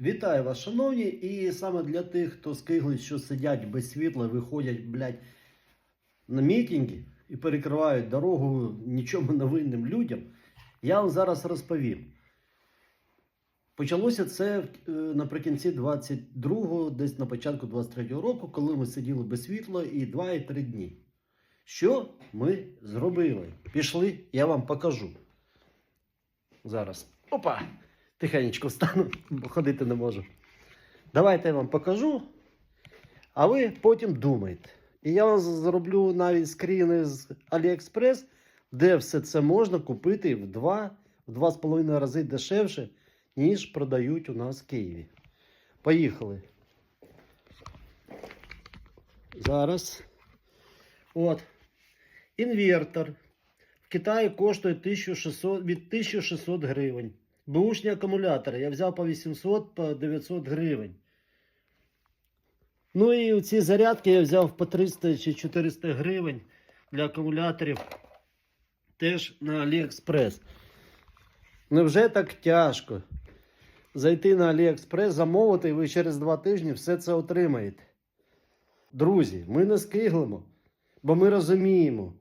Вітаю вас, шановні, і саме для тих, хто скиглить, що сидять без світла, виходять, блядь, на мітинги і перекривають дорогу нічому невинним людям, я вам зараз розповім. Почалося це е, наприкінці 22-го, десь на початку 23-го року, коли ми сиділи без світла і 2 і 3 дні. Що ми зробили? Пішли, я вам покажу. Зараз. Опа! Тихенечко встану, бо ходити не можу. Давайте я вам покажу, а ви потім думайте. І я вам зроблю навіть скріни з AliExpress, де все це можна купити в 2 в 2,5 рази дешевше, ніж продають у нас в Києві. Поїхали. Зараз. От. Інвертор. В Китаї коштує 1600, від 1600 гривень. Бушні акумулятори. Я взяв по 800, по 900 гривень. Ну і ці зарядки я взяв по 300 чи 400 гривень для акумуляторів. Теж на AliExpress. Невже так тяжко? Зайти на AliExpress, замовити, і ви через два тижні все це отримаєте. Друзі, ми не скиглимо, бо ми розуміємо,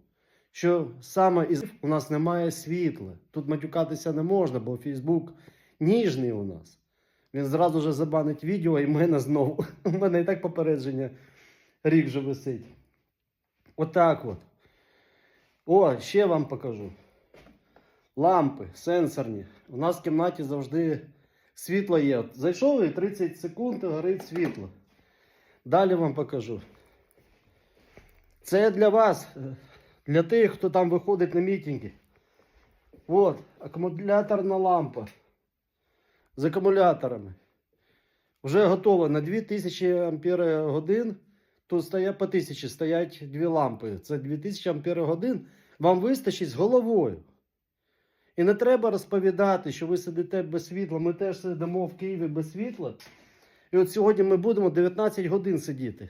що саме із у нас немає світла. Тут матюкатися не можна, бо Фейсбук ніжний у нас. Він зразу ж забанить відео і мене знову. У мене і так попередження рік вже висить. Отак от. О, ще вам покажу. Лампи сенсорні. У нас в кімнаті завжди світло є. От Зайшов і 30 секунд і горить світло. Далі вам покажу. Це для вас, е, для тих, хто там виходить на мітинги. От, акумуляторна лампа з акумуляторами. Вже готова на 2000 ампер годин. Тут стоять по 1000 стоять дві лампи. Це 2000 ампер годин. Вам вистачить з головою. І не треба розповідати, що ви сидите без світла. Ми теж сидимо в Києві без світла. І от сьогодні ми будемо 19 годин сидіти.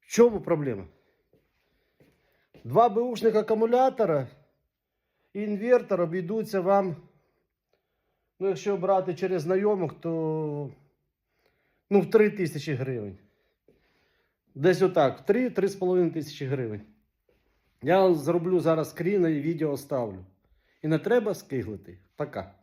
В чому проблема? Два бушних акумулятора і інвертор обійдуться вам. Ну, якщо брати через знайомих, то ну, в 3 тисячі гривень. Десь отак, в 3-3,5 тисячі гривень. Я зроблю зараз скріни і відео ставлю. І не треба скиглити. Пока.